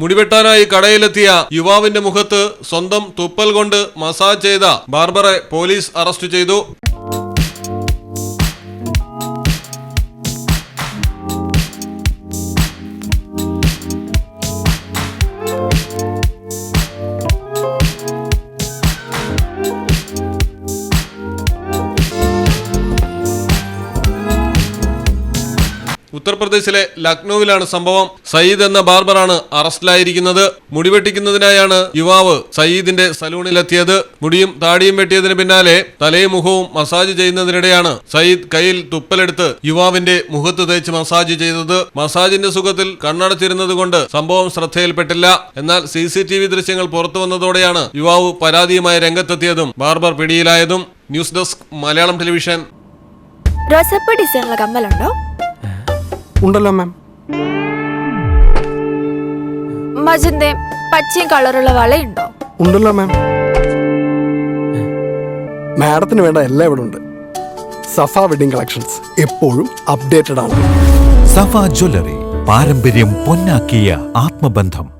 മുടിവെട്ടാനായി കടയിലെത്തിയ യുവാവിന്റെ മുഖത്ത് സ്വന്തം തുപ്പൽ കൊണ്ട് മസാജ് ചെയ്ത ബാർബറെ പോലീസ് അറസ്റ്റ് ചെയ്തു. ഉത്തർപ്രദേശിലെ ലക്നൌവിലാണ് സംഭവം. സയ്യിദ് എന്ന ബാർബറാണ് അറസ്റ്റിലായിരിക്കുന്നത്. മുടിവെട്ടിക്കുന്നതിനായാണ് യുവാവ് സയ്യിദിന്റെ സലൂണിലെത്തിയത്. മുടിയും താടിയും വെട്ടിയതിന് പിന്നാലെ തലയും മുഖവും മസാജ് ചെയ്യുന്നതിനിടെയാണ് സയ്യിദ് കയ്യിൽ തുപ്പലെടുത്ത് യുവാവിന്റെ മുഖത്ത് തേച്ച് മസാജ് ചെയ്തത്. മസാജിന്റെ സുഖത്തിൽ കണ്ണടച്ചിരുന്നത് കൊണ്ട് സംഭവം ശ്രദ്ധയിൽപ്പെട്ടില്ല. എന്നാൽ സി സി ടി വി ദൃശ്യങ്ങൾ പുറത്തു വന്നതോടെയാണ് യുവാവ് പരാതിയുമായി രംഗത്തെത്തിയതും barber പിടിയിലായതും. News desk Malayalam television. ഉണ്ടല്ലോ മാം. മജന്തയും പച്ചയും കളറുള്ള വളയുണ്ടോ? ഉണ്ടല്ലോ മാം. മാഡത്തിന് വേണ്ട എല്ലാം ഇവിടെ ഉണ്ട്. സഫ വെഡിങ് കളക്ഷൻസ് എപ്പോഴും അപ്ഡേറ്റഡ് ആണ്. സഫ ജ്വല്ലറി പാരമ്പര്യം പൊന്നാക്കിയ ആത്മബന്ധം.